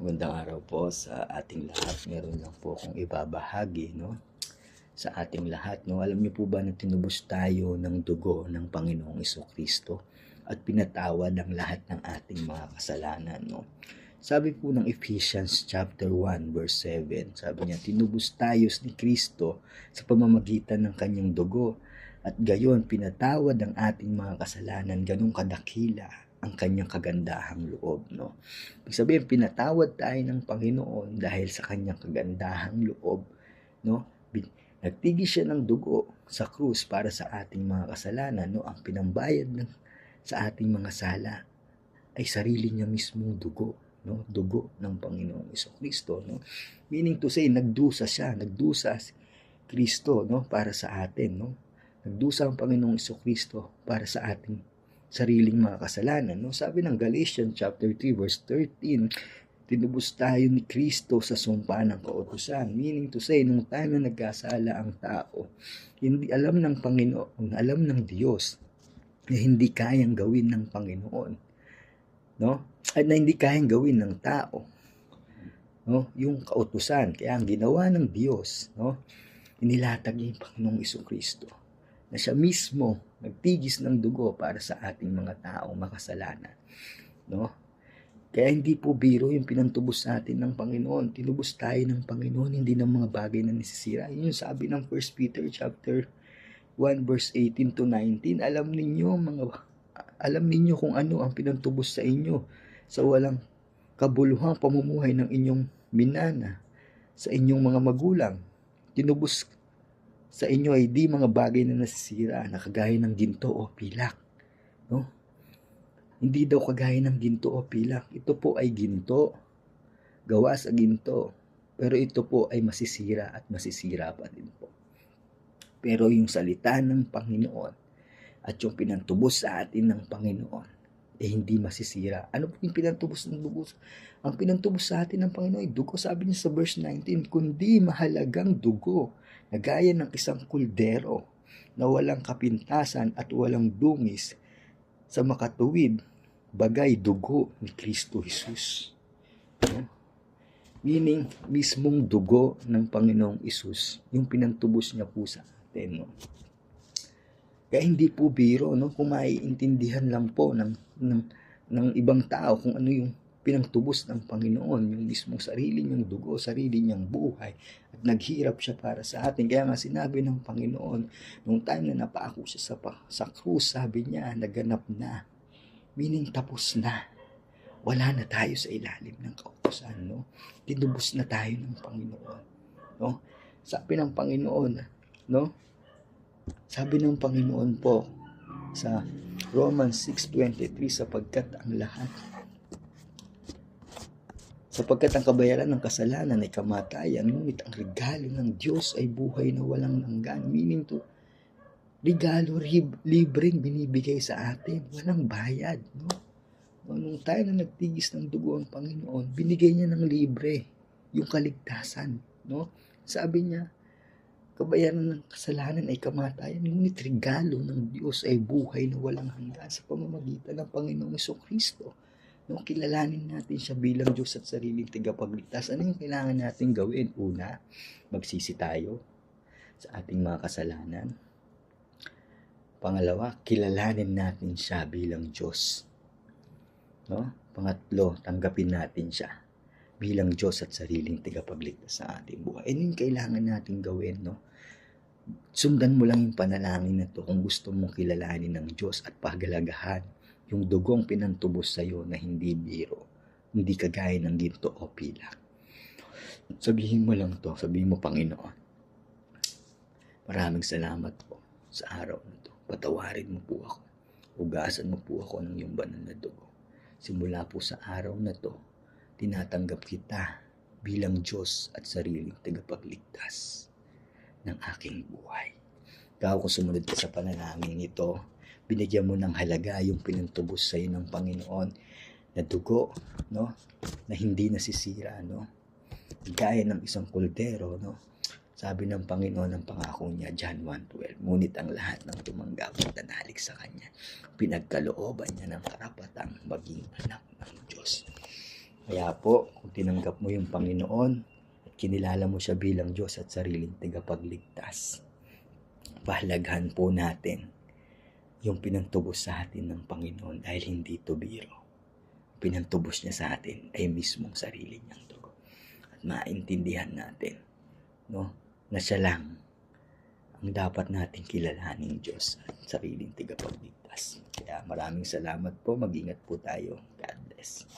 Magandang araw po sa ating lahat. Meron lang po akong ibabahagi, no? Sa ating lahat, no? Alam niyo po ba na tinubos tayo ng dugo ng Panginoong Kristo at pinatawad ang lahat ng ating mga kasalanan, no? Sabi po ng Ephesians chapter 1 verse 7, sabi niya, tinubos tayo ni Kristo sa pamamagitan ng kanyang dugo at gayon pinatawad ang ating mga kasalanan ganong kadakila ang kanyang kagandahang loob, no? Ibig sabihin, pinatawad tayo ng Panginoon dahil sa kanyang kagandahang loob, no? Nagtigil siya ng dugo sa krus para sa ating mga kasalanan, no? Ang pinambayad ng, sa ating mga sala ay sarili niya mismong dugo, no? Dugo ng Panginoong Kristo, no? Meaning to say, nagdusa siya, nagdusa si Kristo, no? Para sa atin, no? Nagdusa ang Panginoong Kristo para sa ating sariling mga kasalanan. No? Sabi ng Galatians chapter 3 verse 13, tinubos tayo ni Kristo sa sumpa ng kautusan. Meaning to say, nung time na nagkasala ang tao, hindi alam ng Panginoon, alam ng Diyos na hindi kayang gawin ng Panginoon. No? At na hindi kayang gawin ng tao. No? Yung kautusan. Kaya ang ginawa ng Diyos, no? inilatag niya yung Panginoong Iso Kristo na siya mismo nagtigis ng dugo para sa ating mga taong makasalanan. No? Kaya hindi po biro yung pinantubos sa atin ng Panginoon. Tinubos tayo ng Panginoon, hindi ng mga bagay na nasisira. Yun yung sabi ng 1 Peter chapter 1 verse 18 to 19. Alam ninyo mga alam ninyo kung ano ang pinantubos sa inyo sa walang kabuluhang pamumuhay ng inyong minana sa inyong mga magulang. Tinubos sa inyo ay di mga bagay na nasisira na kagaya ng ginto o pilak. No? Hindi daw kagaya ng ginto o pilak. Ito po ay ginto. Gawa sa ginto. Pero ito po ay masisira at masisira pa din po. Pero yung salita ng Panginoon at yung pinantubos sa atin ng Panginoon eh hindi masisira. Ano po yung pinantubos ng dugo? Ang pinantubos sa atin ng Panginoon ay dugo. Sabi niya sa verse 19, kundi mahalagang dugo na gaya ng isang kuldero na walang kapintasan at walang dungis sa makatuwid bagay dugo ni Kristo Jesus. No? Meaning, mismong dugo ng Panginoong Isus, yung pinantubos niya po sa atin. No? Kaya hindi po biro, no? kung maiintindihan lang po ng, ng, ng ibang tao kung ano yung pinangtubos ng Panginoon, yung mismong sarili niyang dugo, sarili niyang buhay, at naghirap siya para sa atin. Kaya nga sinabi ng Panginoon, nung time na napaako siya sa, sa krus, sabi niya, naganap na. Meaning tapos na. Wala na tayo sa ilalim ng kautusan, no? Tinubos na tayo ng Panginoon, no? Sabi ng Panginoon, no? Sabi ng Panginoon po sa Romans 6.23 sapagkat ang lahat sapagkat ang kabayaran ng kasalanan ay kamatayan, ngunit ang regalo ng Diyos ay buhay na walang hanggan. Meaning to, regalo rib, libreng binibigay sa atin, walang bayad. No? Nung tayo na nagtigis ng dugo ang Panginoon, binigay niya ng libre yung kaligtasan. No? Sabi niya, kabayaran ng kasalanan ay kamatayan, ngunit regalo ng Diyos ay buhay na walang hanggan sa pamamagitan ng Panginoong Kristo. No, kilalanin natin siya bilang Diyos at sariling tagapagligtas. Ano yung kailangan natin gawin? Una, magsisi tayo sa ating mga kasalanan. Pangalawa, kilalanin natin siya bilang Diyos. No? Pangatlo, tanggapin natin siya bilang Diyos at sariling tagapagligtas sa ating buhay. Ano yung kailangan natin gawin? No? Sundan mo lang yung panalangin na to kung gusto mong kilalanin ng Diyos at pagalagahan yung dugong pinantubos sa iyo na hindi biro, hindi kagaya ng ginto o pilak. Sabihin mo lang to, sabihin mo Panginoon, maraming salamat po sa araw na to. Patawarin mo po ako. Ugasan mo po ako ng iyong banal na dugo. Simula po sa araw na to, tinatanggap kita bilang Diyos at sariling tagapagligtas ng aking buhay. Ikaw kung sumunod ka sa panalangin ito, binigyan mo ng halaga yung pinantubos sa iyo ng Panginoon na dugo, no? Na hindi nasisira, no? Gaya ng isang kuldero, no? Sabi ng Panginoon ng pangako niya, John 1.12, ngunit ang lahat ng tumanggap at nanalik sa Kanya, pinagkalooban niya ng karapatang maging anak ng Diyos. Kaya po, kung tinanggap mo yung Panginoon kinilala mo siya bilang Diyos at sariling tagapagligtas, pahalagahan po natin yung pinantubos sa atin ng Panginoon dahil hindi to biro. Pinantubos niya sa atin ay mismong sarili niyang dugo. At maintindihan natin no, na siya lang ang dapat nating kilalaning Diyos at sariling tagapagligtas. Kaya maraming salamat po. Mag-ingat po tayo. God bless.